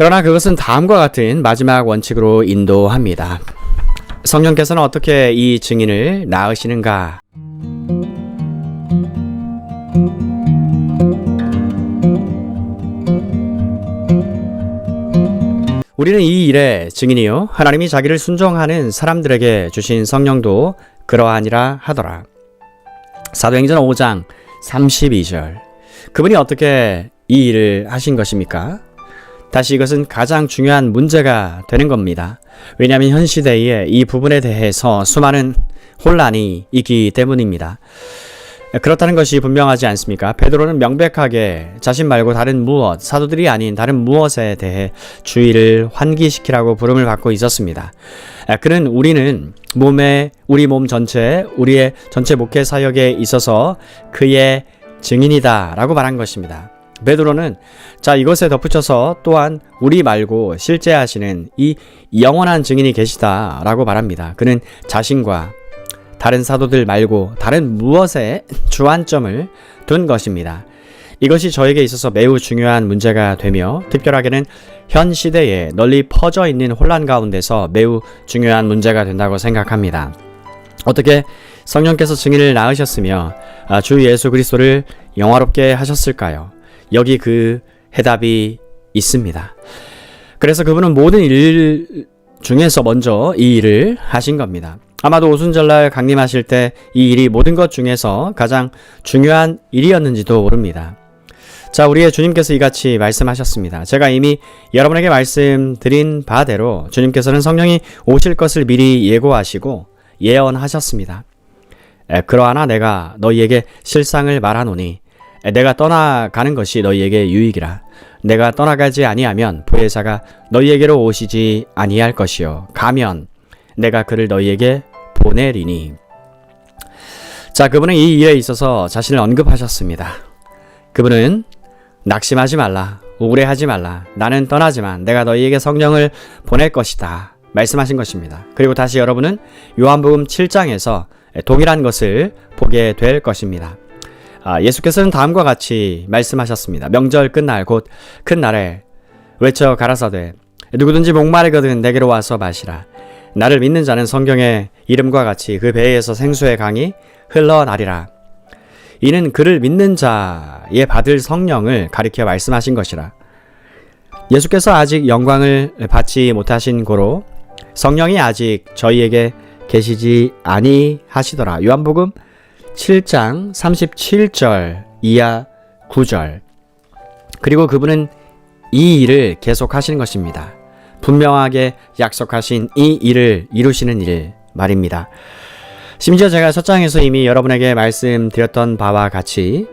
그러나 그것은 다음과 같은 마지막 원칙으로 인도합니다. 성령께서는 어떻게 이 증인을 낳으시는가? 우리는 이 일의 증인이요. 하나님이 자기를 순종하는 사람들에게 주신 성령도 그러하니라 하더라. 사도행전 5장 32절. 그분이 어떻게 이 일을 하신 것입니까? 다시 이것은 가장 중요한 문제가 되는 겁니다. 왜냐하면 현 시대에 이 부분에 대해서 수많은 혼란이 있기 때문입니다. 그렇다는 것이 분명하지 않습니까? 베드로는 명백하게 자신 말고 다른 무엇, 사도들이 아닌 다른 무엇에 대해 주의를 환기시키라고 부름을 받고 있었습니다. 그는 우리는 몸에 우리 몸 전체, 우리의 전체 목회 사역에 있어서 그의 증인이다 라고 말한 것입니다. 베드로는 자 이것에 덧붙여서 또한 우리 말고 실제 하시는 이 영원한 증인이 계시다라고 말합니다. 그는 자신과 다른 사도들 말고 다른 무엇에 주안점을 둔 것입니다. 이것이 저에게 있어서 매우 중요한 문제가 되며 특별하게는 현 시대에 널리 퍼져 있는 혼란 가운데서 매우 중요한 문제가 된다고 생각합니다. 어떻게 성령께서 증인을 낳으셨으며 아, 주 예수 그리스도를 영화롭게 하셨을까요? 여기 그 해답이 있습니다. 그래서 그분은 모든 일 중에서 먼저 이 일을 하신 겁니다. 아마도 오순절날 강림하실 때 이 일이 모든 것 중에서 가장 중요한 일이었는지도 모릅니다. 자, 우리의 주님께서 이같이 말씀하셨습니다. 제가 이미 여러분에게 말씀드린 바대로 주님께서는 성령이 오실 것을 미리 예고하시고 예언하셨습니다. 에, 그러하나 내가 너희에게 실상을 말하노니 에, 내가 떠나가는 것이 너희에게 유익이라. 내가 떠나가지 아니하면 보혜사가 너희에게로 오시지 아니할 것이요. 가면 내가 그를 너희에게 보내리니. 자, 그분은 이 일에 있어서 자신을 언급하셨습니다. 그분은 낙심하지 말라. 우울해하지 말라. 나는 떠나지만 내가 너희에게 성령을 보낼 것이다. 말씀하신 것입니다. 그리고 다시 여러분은 요한복음 7장에서 동일한 것을 보게 될 것입니다. 아, 예수께서는 다음과 같이 말씀하셨습니다. 명절 끝날 곧 큰 날에 외쳐 가라사대 누구든지 목마르거든 내게로 와서 마시라. 나를 믿는 자는 성경의 이름과 같이 그 배에서 생수의 강이 흘러나리라. 이는 그를 믿는 자의 받을 성령을 가리켜 말씀하신 것이라. 예수께서 아직 영광을 받지 못하신 고로 성령이 아직 저희에게 계시지 아니하시더라. 요한복음 7장 37절 이하 9절. 그리고 그분은 이 일을 계속 하시는 것입니다. 분명하게 약속하신 이 일을 이루시는 일 말입니다. 심지어 제가 첫 장에서 이미 여러분에게 말씀드렸던 바와 같이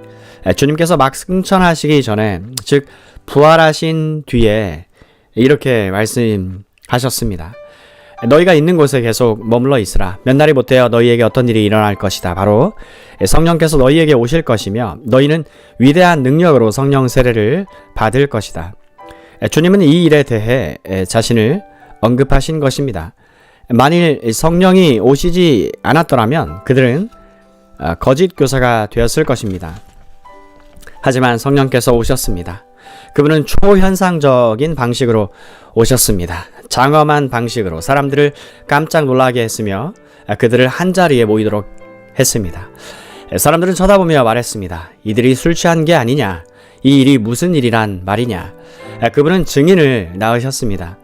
주님께서 막 승천하시기 전에 즉 부활하신 뒤에 이렇게 말씀하셨습니다. 너희가 있는 곳에 계속 머물러 있으라. 몇 날이 못되어 너희에게 어떤 일이 일어날 것이다. 바로 성령께서 너희에게 오실 것이며 너희는 위대한 능력으로 성령 세례를 받을 것이다. 주님은 이 일에 대해 자신을 언급하신 것입니다. 만일 성령이 오시지 않았더라면 그들은 거짓 교사가 되었을 것입니다. 하지만 성령께서 오셨습니다. 그분은 초현상적인 방식으로 오셨습니다. 장엄한 방식으로 사람들을 깜짝 놀라게 했으며 그들을 한 자리에 모이도록 했습니다. 사람들은 쳐다보며 말했습니다. 이들이 술 취한 게 아니냐? 이 일이 무슨 일이란 말이냐? 그분은 증인을 낳으셨습니다.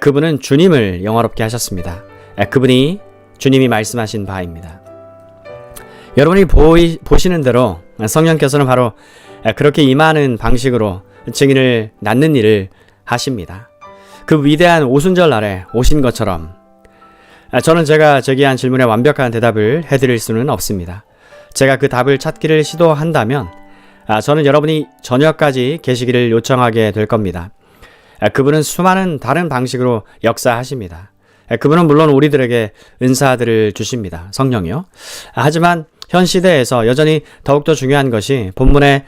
그분은 주님을 영화롭게 하셨습니다. 그분이 주님이 말씀하신 바입니다. 여러분이 보이, 보시는 대로 성령께서는 바로 그렇게 임하는 방식으로 증인을 낳는 일을 하십니다. 그 위대한 오순절 날에 오신 것처럼 저는 제가 제기한 질문에 완벽한 대답을 해드릴 수는 없습니다. 제가 그 답을 찾기를 시도한다면 저는 여러분이 저녁까지 계시기를 요청하게 될 겁니다. 그분은 수많은 다른 방식으로 역사하십니다. 그분은 물론 우리들에게 은사들을 주십니다. 성령이요. 하지만 현 시대에서 여전히 더욱더 중요한 것이 본문의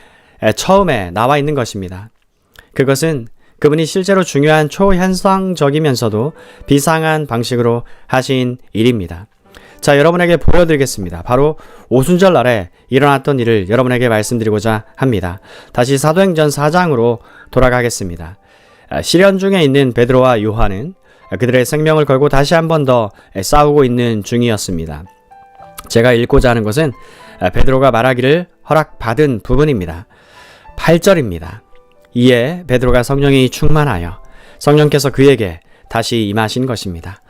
처음에 나와 있는 것입니다. 그것은 그분이 실제로 중요한 초현상적이면서도 비상한 방식으로 하신 일입니다. 자, 여러분에게 보여드리겠습니다. 바로 오순절 날에 일어났던 일을 여러분에게 말씀드리고자 합니다. 다시 사도행전 4장으로 돌아가겠습니다. 아, 시련 중에 있는 베드로와 요한은 그들의 생명을 걸고 다시 한 번 더 싸우고 있는 중이었습니다. 제가 읽고자 하는 것은 베드로가 말하기를 허락받은 부분입니다. 8절입니다. 이에 베드로가 성령이 충만하여 성령께서 그에게 다시 임하신 것입니다.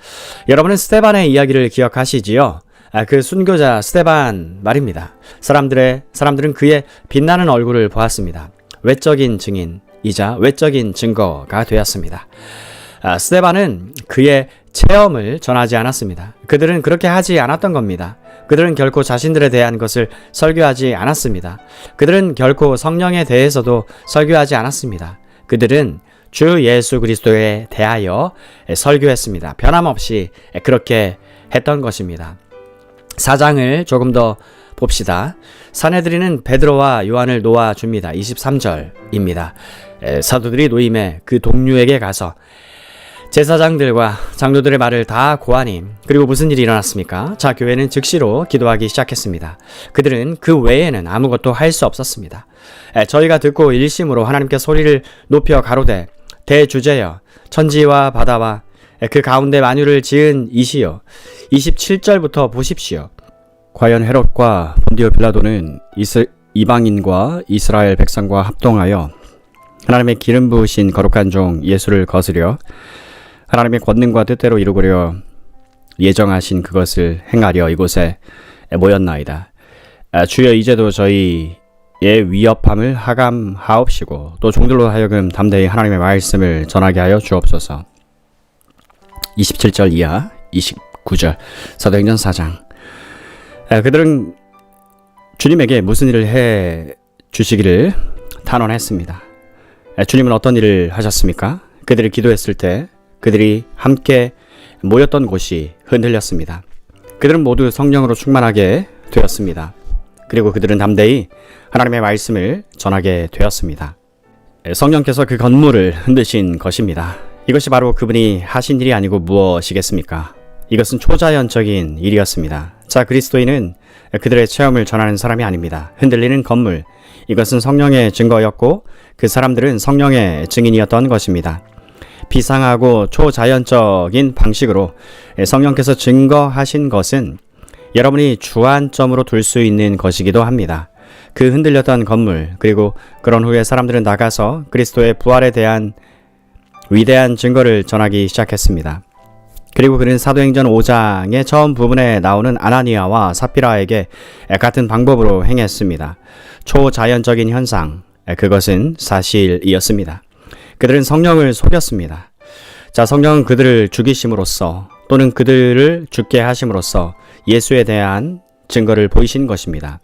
여러분은 스테반의 이야기를 기억하시지요? 아, 그 순교자 스테반 말입니다. 사람들의 사람들은 그의 빛나는 얼굴을 보았습니다. 외적인 증인이자 외적인 증거가 되었습니다. 아, 스테반은 그의 체험을 전하지 않았습니다. 그들은 그렇게 하지 않았던 겁니다. 그들은 결코 자신들에 대한 것을 설교하지 않았습니다. 그들은 결코 성령에 대해서도 설교하지 않았습니다. 그들은 주 예수 그리스도에 대하여 설교했습니다. 변함없이 그렇게 했던 것입니다. 사장을 조금 더 봅시다. 사내들이는 베드로와 요한을 놓아줍니다. 23절입니다. 사도들이 노임에 그 동료에게 가서 제사장들과 장로들의 말을 다 고하니 그리고 무슨 일이 일어났습니까? 자 교회는 즉시로 기도하기 시작했습니다. 그들은 그 외에는 아무것도 할 수 없었습니다. 저희가 듣고 일심으로 하나님께 소리를 높여 가로되 대주제여 천지와 바다와 그 가운데 만유를 지은 이시여 27절부터 보십시오. 과연 헤롯과 본디오 빌라도는 이스, 이방인과 이스라엘 백성과 합동하여 하나님의 기름 부으신 거룩한 종 예수를 거스려 하나님의 권능과 뜻대로 이루고려 예정하신 그것을 행하려 이곳에 모였나이다. 아, 주여 이제도 저희의 위협함을 하감하옵시고 또 종들로 하여금 담대히 하나님의 말씀을 전하게 하여 주옵소서. 27절 이하 29절 사도행전 4장 아, 그들은 주님에게 무슨 일을 해 주시기를 탄원했습니다. 아, 주님은 어떤 일을 하셨습니까? 그들이 기도했을 때 그들이 함께 모였던 곳이 흔들렸습니다. 그들은 모두 성령으로 충만하게 되었습니다. 그리고 그들은 담대히 하나님의 말씀을 전하게 되었습니다. 성령께서 그 건물을 흔드신 것입니다. 이것이 바로 그분이 하신 일이 아니고 무엇이겠습니까? 이것은 초자연적인 일이었습니다. 자, 그리스도인은 그들의 체험을 전하는 사람이 아닙니다. 흔들리는 건물. 이것은 성령의 증거였고 그 사람들은 성령의 증인이었던 것입니다. 비상하고 초자연적인 방식으로 성령께서 증거하신 것은 여러분이 주안점으로 둘 수 있는 것이기도 합니다. 그 흔들렸던 건물, 그리고 그런 후에 사람들은 나가서 그리스도의 부활에 대한 위대한 증거를 전하기 시작했습니다. 그리고 그는 사도행전 5장의 처음 부분에 나오는 아나니아와 사피라에게 같은 방법으로 행했습니다. 초자연적인 현상, 그것은 사실이었습니다. 그들은 성령을 속였습니다. 자, 성령은 그들을 죽이심으로써 또는 그들을 죽게 하심으로써 예수에 대한 증거를 보이신 것입니다.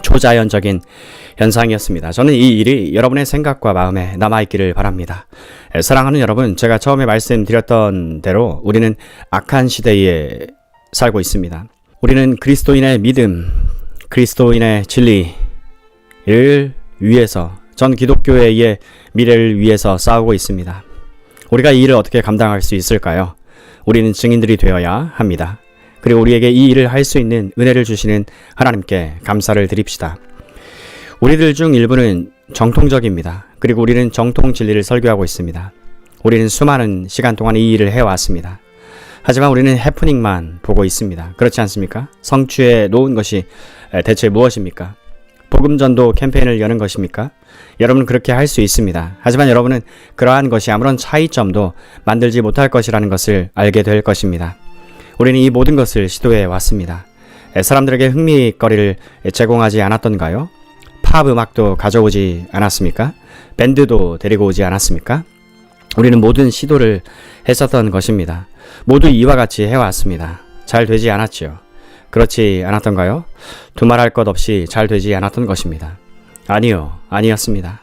초자연적인 현상이었습니다. 저는 이 일이 여러분의 생각과 마음에 남아있기를 바랍니다. 사랑하는 여러분, 제가 처음에 말씀드렸던 대로 우리는 악한 시대에 살고 있습니다. 우리는 그리스도인의 믿음, 그리스도인의 진리를 위해서 전 기독교회의 미래를 위해서 싸우고 있습니다. 우리가 이 일을 어떻게 감당할 수 있을까요? 우리는 증인들이 되어야 합니다. 그리고 우리에게 이 일을 할 수 있는 은혜를 주시는 하나님께 감사를 드립시다. 우리들 중 일부는 정통적입니다. 그리고 우리는 정통 진리를 설교하고 있습니다. 우리는 수많은 시간 동안 이 일을 해왔습니다. 하지만 우리는 해프닝만 보고 있습니다. 그렇지 않습니까? 성취해 놓은 것이 대체 무엇입니까? 복음전도 캠페인을 여는 것입니까? 여러분은 그렇게 할 수 있습니다. 하지만 여러분은 그러한 것이 아무런 차이점도 만들지 못할 것이라는 것을 알게 될 것입니다. 우리는 이 모든 것을 시도해 왔습니다. 사람들에게 흥미거리를 제공하지 않았던가요? 팝 음악도 가져오지 않았습니까? 밴드도 데리고 오지 않았습니까? 우리는 모든 시도를 했었던 것입니다. 모두 이와 같이 해왔습니다. 잘 되지 않았지요. 그렇지 않았던가요? 두말할 것 없이 잘 되지 않았던 것입니다. 아니요, 아니었습니다.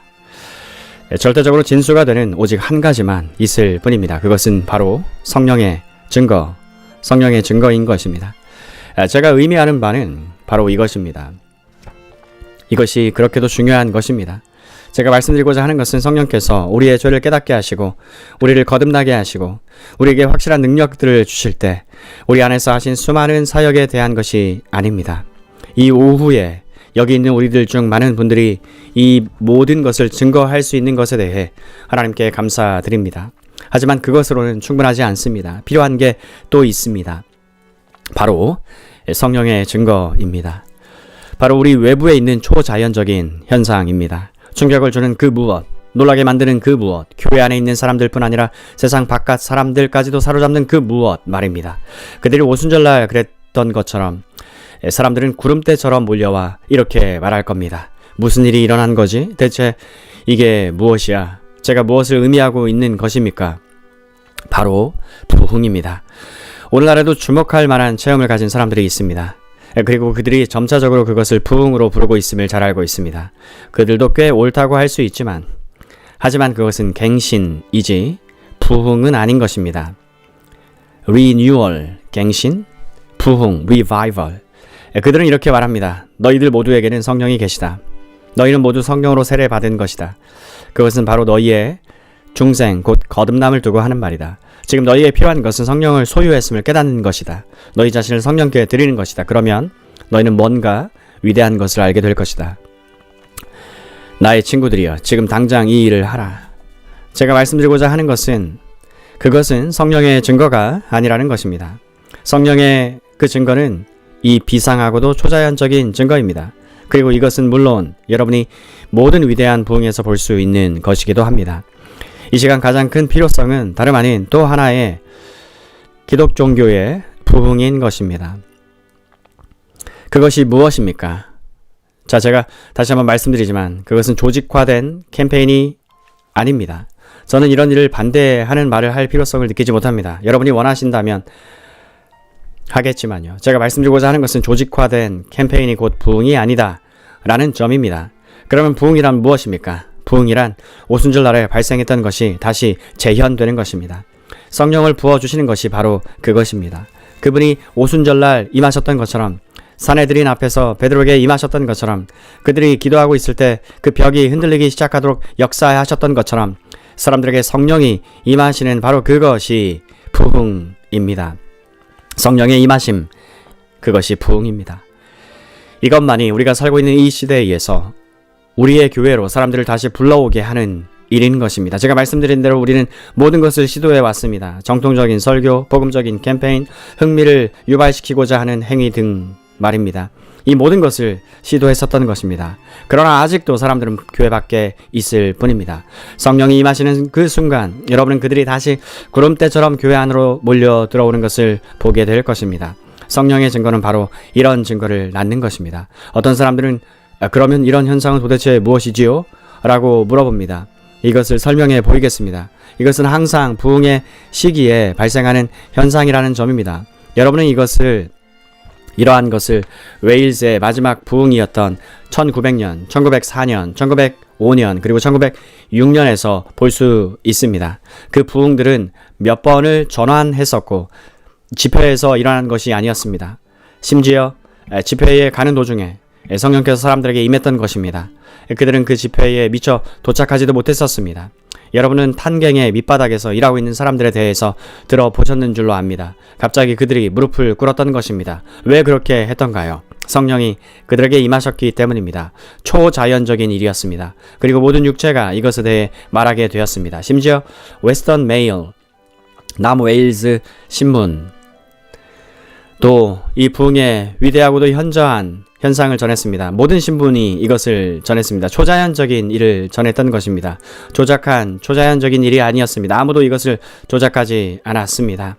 절대적으로 진수가 되는 오직 한 가지만 있을 뿐입니다. 그것은 바로 성령의 증거, 성령의 증거인 것입니다. 제가 의미하는 바는 바로 이것입니다. 이것이 그렇게도 중요한 것입니다. 제가 말씀드리고자 하는 것은 성령께서 우리의 죄를 깨닫게 하시고 우리를 거듭나게 하시고 우리에게 확실한 능력들을 주실 때 우리 안에서 하신 수많은 사역에 대한 것이 아닙니다. 이 오후에 여기 있는 우리들 중 많은 분들이 이 모든 것을 증거할 수 있는 것에 대해 하나님께 감사드립니다. 하지만 그것으로는 충분하지 않습니다. 필요한 게 또 있습니다. 바로 성령의 증거입니다. 바로 우리 외부에 있는 초자연적인 현상입니다. 충격을 주는 그 무엇, 놀라게 만드는 그 무엇, 교회 안에 있는 사람들뿐 아니라 세상 바깥 사람들까지도 사로잡는 그 무엇 말입니다. 그들이 오순절날 그랬던 것처럼 사람들은 구름대처럼 몰려와 이렇게 말할 겁니다. 무슨 일이 일어난 거지? 대체 이게 무엇이야? 제가 무엇을 의미하고 있는 것입니까? 바로 부흥입니다. 오늘날에도 주목할 만한 체험을 가진 사람들이 있습니다. 그리고 그들이 점차적으로 그것을 부흥으로 부르고 있음을 잘 알고 있습니다. 그들도 꽤 옳다고 할 수 있지만, 하지만 그것은 갱신이지 부흥은 아닌 것입니다. renewal, 갱신, 부흥, revival. 그들은 이렇게 말합니다. 너희들 모두에게는 성령이 계시다. 너희는 모두 성령으로 세례 받은 것이다. 그것은 바로 너희의 중생, 곧 거듭남을 두고 하는 말이다. 지금 너희에 필요한 것은 성령을 소유했음을 깨닫는 것이다. 너희 자신을 성령께 드리는 것이다. 그러면 너희는 뭔가 위대한 것을 알게 될 것이다. 나의 친구들이여, 지금 당장 이 일을 하라. 제가 말씀드리고자 하는 것은 그것은 성령의 증거가 아니라는 것입니다. 성령의 그 증거는 이 비상하고도 초자연적인 증거입니다. 그리고 이것은 물론 여러분이 모든 위대한 부흥에서 볼 수 있는 것이기도 합니다. 이 시간 가장 큰 필요성은 다름 아닌 또 하나의 기독 종교의 부흥인 것입니다. 그것이 무엇입니까? 자, 제가 다시 한번 말씀드리지만 그것은 조직화된 캠페인이 아닙니다. 저는 이런 일을 반대하는 말을 할 필요성을 느끼지 못합니다. 여러분이 원하신다면 하겠지만요. 제가 말씀드리고자 하는 것은 조직화된 캠페인이 곧 부흥이 아니다. 라는 점입니다. 그러면 부흥이란 무엇입니까? 부흥이란 오순절 날에 발생했던 것이 다시 재현되는 것입니다. 성령을 부어주시는 것이 바로 그것입니다. 그분이 오순절 날 임하셨던 것처럼 사내들인 앞에서 베드로에게 임하셨던 것처럼 그들이 기도하고 있을 때 그 벽이 흔들리기 시작하도록 역사하셨던 것처럼 사람들에게 성령이 임하시는 바로 그것이 부흥입니다. 성령의 임하심 그것이 부흥입니다. 이것만이 우리가 살고 있는 이 시대에 의해서 우리의 교회로 사람들을 다시 불러오게 하는 일인 것입니다. 제가 말씀드린 대로 우리는 모든 것을 시도해 왔습니다. 정통적인 설교, 복음적인 캠페인, 흥미를 유발시키고자 하는 행위 등 말입니다. 이 모든 것을 시도했었던 것입니다. 그러나 아직도 사람들은 교회 밖에 있을 뿐입니다. 성령이 임하시는 그 순간 여러분은 그들이 다시 구름대처럼 교회 안으로 몰려 들어오는 것을 보게 될 것입니다. 성령의 증거는 바로 이런 증거를 낳는 것입니다. 어떤 사람들은 아, 그러면 이런 현상은 도대체 무엇이지요? 라고 물어봅니다. 이것을 설명해 보이겠습니다. 이것은 항상 부흥의 시기에 발생하는 현상이라는 점입니다. 여러분은 이것을 이러한 것을 웨일즈의 마지막 부흥이었던 1900년, 1904년, 1905년, 그리고 1906년에서 볼 수 있습니다. 그 부흥들은 몇 번을 전환했었고, 집회에서 일어난 것이 아니었습니다. 심지어 집회에 가는 도중에 성령께서 사람들에게 임했던 것입니다. 그들은 그 집회에 미처 도착하지도 못했었습니다. 여러분은 탄갱의 밑바닥에서 일하고 있는 사람들에 대해서 들어보셨는 줄로 압니다. 갑자기 그들이 무릎을 꿇었던 것입니다. 왜 그렇게 했던가요? 성령이 그들에게 임하셨기 때문입니다. 초자연적인 일이었습니다. 그리고 모든 육체가 이것에 대해 말하게 되었습니다. 심지어 웨스턴 메일, 남웨일즈 신문, 또이 부흥의 위대하고도 현저한 현상을 전했습니다. 모든 신분이 이것을 전했습니다. 초자연적인 일을 전했던 것입니다. 조작한 초자연적인 일이 아니었습니다. 아무도 이것을 조작하지 않았습니다.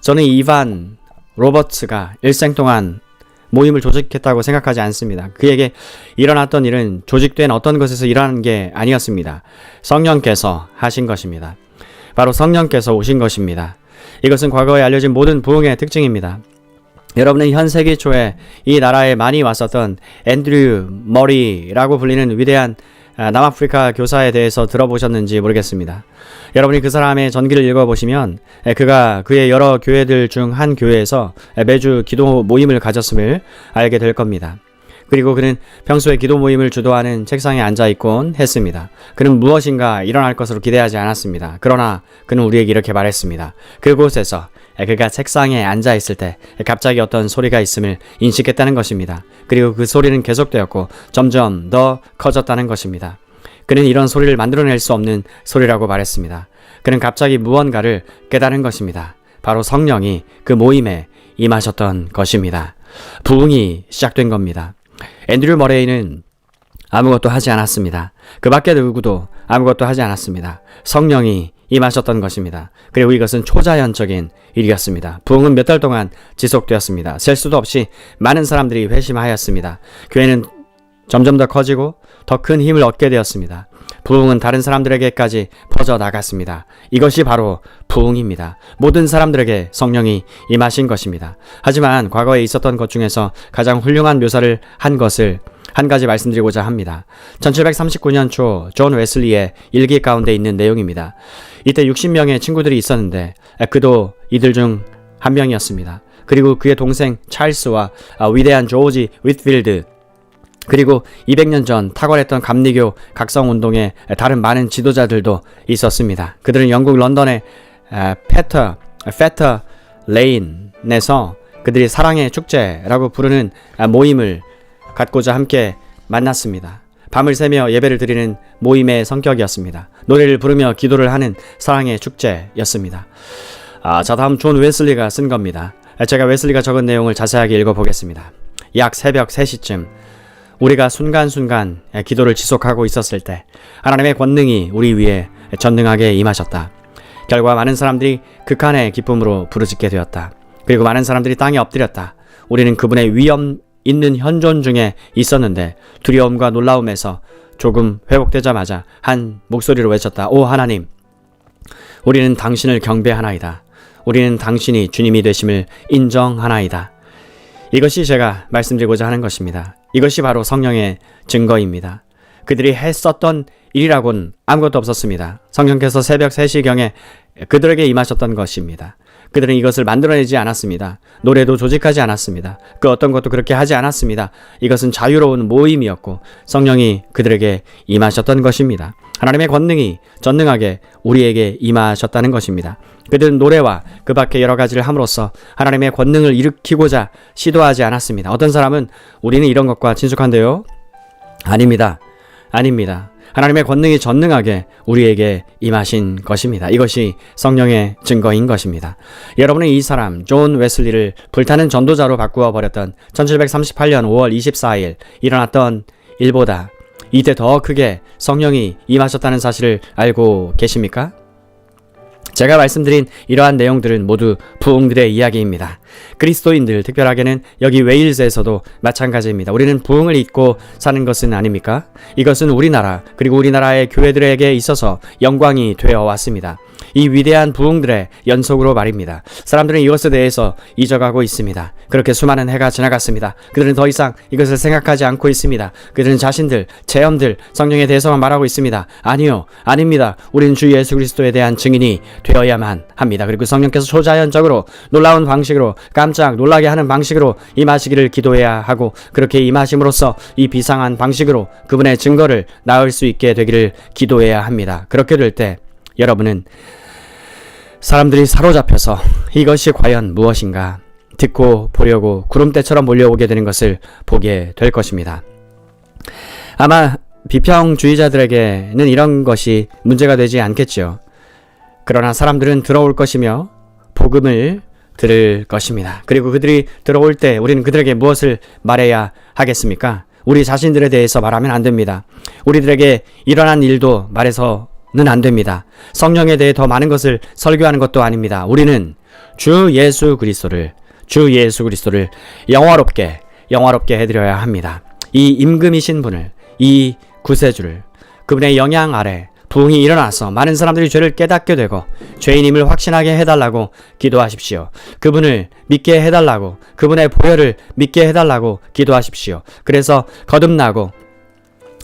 저는 이반 로버츠가 일생 동안 모임을 조직했다고 생각하지 않습니다. 그에게 일어났던 일은 조직된 어떤 것에서 일어난 게 아니었습니다. 성령께서 하신 것입니다. 바로 성령께서 오신 것입니다. 이것은 과거에 알려진 모든 부흥의 특징입니다. 여러분은 현 세기 초에 이 나라에 많이 왔었던 앤드류 머리라고 불리는 위대한 아, 남아프리카 교사에 대해서 들어보셨는지 모르겠습니다. 여러분이 그 사람의 전기를 읽어보시면 그가 그의 여러 교회들 중 한 교회에서 매주 기도 모임을 가졌음을 알게 될 겁니다. 그리고 그는 평소에 기도 모임을 주도하는 책상에 앉아 있곤 했습니다. 그는 무엇인가 일어날 것으로 기대하지 않았습니다. 그러나 그는 우리에게 이렇게 말했습니다. 그곳에서 그가 책상에 앉아 있을 때 갑자기 어떤 소리가 있음을 인식했다는 것입니다. 그리고 그 소리는 계속되었고 점점 더 커졌다는 것입니다. 그는 이런 소리를 만들어낼 수 없는 소리라고 말했습니다. 그는 갑자기 무언가를 깨달은 것입니다. 바로 성령이 그 모임에 임하셨던 것입니다. 부흥이 시작된 겁니다. 앤드류 머레이는 아무것도 하지 않았습니다. 그 밖에 누구도 아무것도 하지 않았습니다. 성령이 임하셨던 것입니다. 그리고 이것은 초자연적인 일이었습니다. 부흥은 몇 달 동안 지속되었습니다. 셀 수도 없이 많은 사람들이 회심하였습니다. 교회는 점점 더 커지고 더 큰 힘을 얻게 되었습니다. 부흥은 다른 사람들에게까지 퍼져 나갔습니다. 이것이 바로 부흥입니다. 모든 사람들에게 성령이 임하신 것입니다. 하지만 과거에 있었던 것 중에서 가장 훌륭한 묘사를 한 것을 한 가지 말씀드리고자 합니다. 1739년 초 존 웨슬리의 일기 가운데 있는 내용입니다. 이때 60명의 친구들이 있었는데 그도 이들 중 한 명이었습니다. 그리고 그의 동생 찰스와 아, 위대한 조지 윗필드 그리고 200년 전 탁월했던 감리교 각성운동의 다른 많은 지도자들도 있었습니다. 그들은 영국 런던의 아, 페터, 페터 레인에서 그들이 사랑의 축제라고 부르는 아, 모임을 갖고자 함께 만났습니다. 밤을 새며 예배를 드리는 모임의 성격이었습니다. 노래를 부르며 기도를 하는 사랑의 축제였습니다. 아, 자, 다음 존 웨슬리가 쓴 겁니다. 제가 웨슬리가 적은 내용을 자세하게 읽어보겠습니다. 약 새벽 3시쯤 우리가 순간순간 기도를 지속하고 있었을 때 하나님의 권능이 우리 위에 전능하게 임하셨다. 결과 많은 사람들이 극한의 기쁨으로 부르짖게 되었다. 그리고 많은 사람들이 땅에 엎드렸다. 우리는 그분의 위험 있는 현존 중에 있었는데 두려움과 놀라움에서 조금 회복되자마자 한 목소리로 외쳤다. 오 하나님, 우리는 당신을 경배하나이다. 우리는 당신이 주님이 되심을 인정하나이다. 이것이 제가 말씀드리고자 하는 것입니다. 이것이 바로 성령의 증거입니다. 그들이 했었던 일이라고는 아무것도 없었습니다. 성령께서 새벽 3시경에 그들에게 임하셨던 것입니다. 그들은 이것을 만들어내지 않았습니다. 노래도 조직하지 않았습니다. 그 어떤 것도 그렇게 하지 않았습니다. 이것은 자유로운 모임이었고 성령이 그들에게 임하셨던 것입니다. 하나님의 권능이 전능하게 우리에게 임하셨다는 것입니다. 그들은 노래와 그 밖에 여러 가지를 함으로써 하나님의 권능을 일으키고자 시도하지 않았습니다. 어떤 사람은 우리는 이런 것과 친숙한데요? 아닙니다. 아닙니다. 하나님의 권능이 전능하게 우리에게 임하신 것입니다. 이것이 성령의 증거인 것입니다. 여러분은 이 사람 존 웨슬리를 불타는 전도자로 바꾸어 버렸던 1738년 5월 24일 일어났던 일보다 이때 더 크게 성령이 임하셨다는 사실을 알고 계십니까? 제가 말씀드린 이러한 내용들은 모두 부흥들의 이야기입니다. 그리스도인들, 특별하게는 여기 웨일즈에서도 마찬가지입니다. 우리는 부흥을 잊고 사는 것은 아닙니까? 이것은 우리나라, 그리고 우리나라의 교회들에게 있어서 영광이 되어 왔습니다. 이 위대한 부흥들의 연속으로 말입니다. 사람들은 이것에 대해서 잊어가고 있습니다. 그렇게 수많은 해가 지나갔습니다. 그들은 더 이상 이것을 생각하지 않고 있습니다. 그들은 자신들, 체험들, 성령에 대해서만 말하고 있습니다. 아니요, 아닙니다. 우리는 주 예수 그리스도에 대한 증인이 되어야만 합니다. 그리고 성령께서 초자연적으로 놀라운 방식으로 깜짝 놀라게 하는 방식으로 임하시기를 기도해야 하고 그렇게 임하심으로써 이 비상한 방식으로 그분의 증거를 나을 수 있게 되기를 기도해야 합니다. 그렇게 될 때 여러분은 사람들이 사로잡혀서 이것이 과연 무엇인가 듣고 보려고 구름대처럼 몰려오게 되는 것을 보게 될 것입니다. 아마 비평주의자들에게는 이런 것이 문제가 되지 않겠죠. 그러나 사람들은 들어올 것이며 복음을 들을 것입니다. 그리고 그들이 들어올 때 우리는 그들에게 무엇을 말해야 하겠습니까? 우리 자신들에 대해서 말하면 안 됩니다. 우리들에게 일어난 일도 말해서 는안 됩니다. 성령에 대해 더 많은 것을 설교하는 것도 아닙니다. 우리는 주 예수 그리스도를 주 예수 그리스도를 영화롭게 영화롭게 해드려야 합니다. 이 임금이신 분을 이 구세주를 그분의 영향 아래 부흥이 일어나서 많은 사람들이 죄를 깨닫게 되고 죄인임을 확신하게 해달라고 기도하십시오. 그분을 믿게 해달라고 그분의 보혈을 믿게 해달라고 기도하십시오. 그래서 거듭나고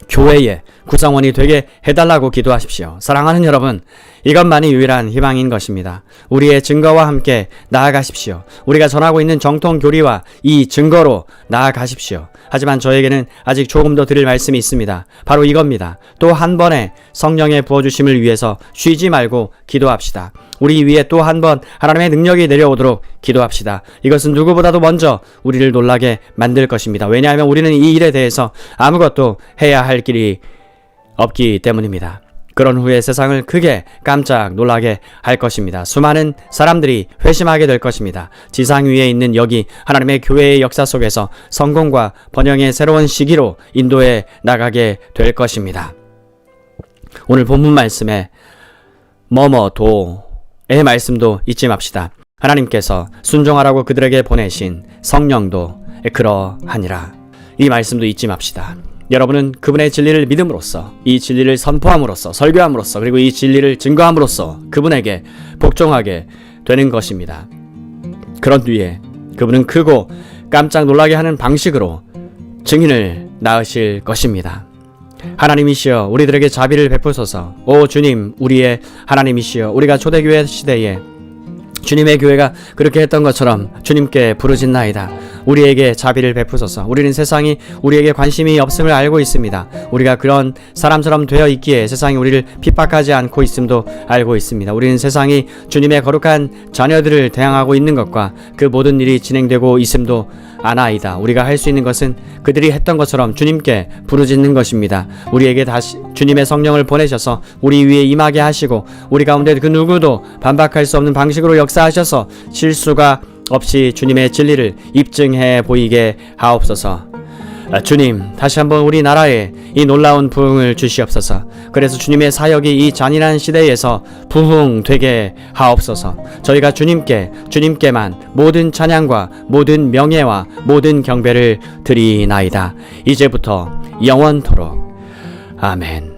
교회에 구성원이 되게 해달라고 기도하십시오. 사랑하는 여러분, 이것만이 유일한 희망인 것입니다. 우리의 증거와 함께 나아가십시오. 우리가 전하고 있는 정통 교리와 이 증거로 나아가십시오. 하지만 저에게는 아직 조금 더 드릴 말씀이 있습니다. 바로 이겁니다. 또 한 번의 성령의 부어주심을 위해서 쉬지 말고 기도합시다. 우리 위에 또 한 번 하나님의 능력이 내려오도록 기도합시다. 이것은 누구보다도 먼저 우리를 놀라게 만들 것입니다. 왜냐하면 우리는 이 일에 대해서 아무것도 해야 할 길이 없기 때문입니다. 그런 후에 세상을 크게 깜짝 놀라게 할 것입니다. 수많은 사람들이 회심하게 될 것입니다. 지상 위에 있는 여기 하나님의 교회의 역사 속에서 성공과 번영의 새로운 시기로 인도해 나가게 될 것입니다. 오늘 본문 말씀에 뭐뭐도의 말씀도 잊지 맙시다. 하나님께서 순종하라고 그들에게 보내신 성령도 그러하니라. 이 말씀도 잊지 맙시다. 여러분은 그분의 진리를 믿음으로써 이 진리를 선포함으로써 설교함으로써 그리고 이 진리를 증거함으로써 그분에게 복종하게 되는 것입니다. 그런 뒤에 그분은 크고 깜짝 놀라게 하는 방식으로 증인을 낳으실 것입니다. 하나님이시여 우리들에게 자비를 베푸소서. 오 주님 우리의 하나님이시여 우리가 초대교회 시대에 주님의 교회가 그렇게 했던 것처럼 주님께 부르짖나이다. 우리에게 자비를 베푸소서. 우리는 세상이 우리에게 관심이 없음을 알고 있습니다. 우리가 그런 사람처럼 되어 있기에 세상이 우리를 핍박하지 않고 있음도 알고 있습니다. 우리는 세상이 주님의 거룩한 자녀들을 대항하고 있는 것과 그 모든 일이 진행되고 있음도 아나이다. 우리가 할 수 있는 것은 그들이 했던 것처럼 주님께 부르짖는 것입니다. 우리에게 다시 주님의 성령을 보내셔서 우리 위에 임하게 하시고 우리 가운데 그 누구도 반박할 수 없는 방식으로 역사하셔서 실수가 없이 주님의 진리를 입증해 보이게 하옵소서. 아, 주님, 다시 한번 우리 나라에 이 놀라운 부흥을 주시옵소서. 그래서 주님의 사역이 이 잔인한 시대에서 부흥되게 하옵소서. 저희가 주님께, 주님께만 모든 찬양과 모든 명예와 모든 경배를 드리나이다. 이제부터 영원토록. 아멘.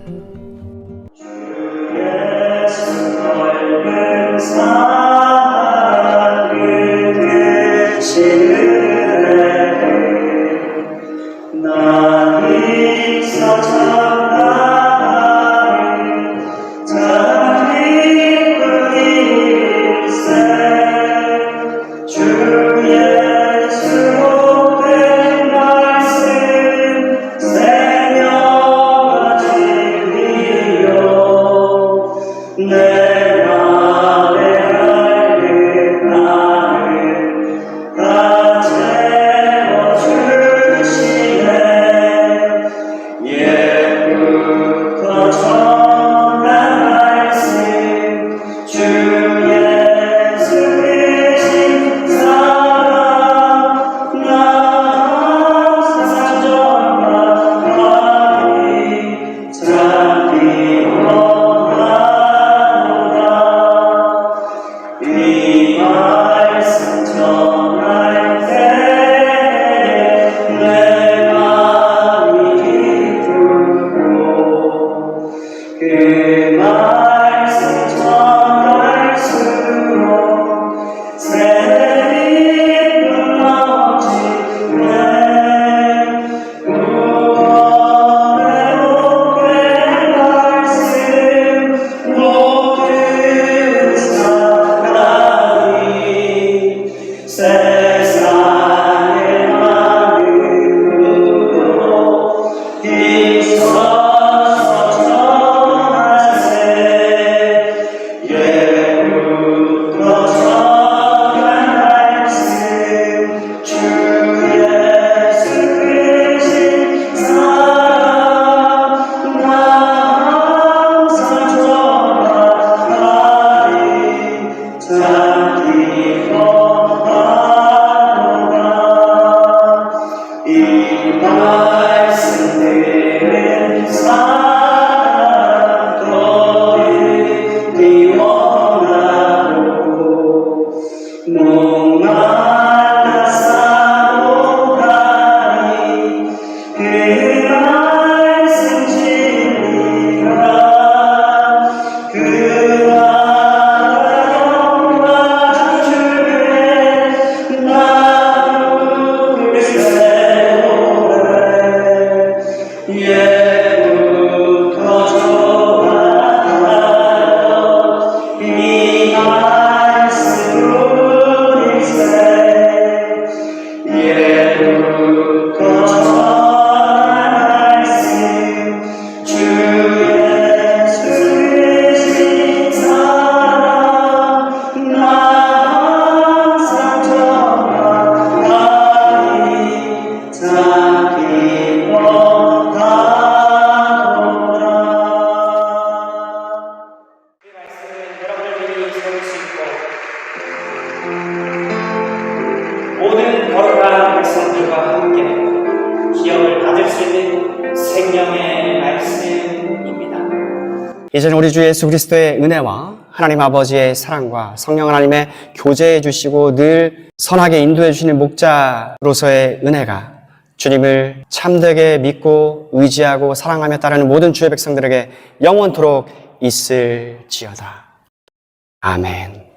주 예수 그리스도의 은혜와 하나님 아버지의 사랑과 성령 하나님의 교제해 주시고 늘 선하게 인도해 주시는 목자로서의 은혜가 주님을 참되게 믿고 의지하고 사랑하며 따르는 모든 주의 백성들에게 영원토록 있을지어다. 아멘.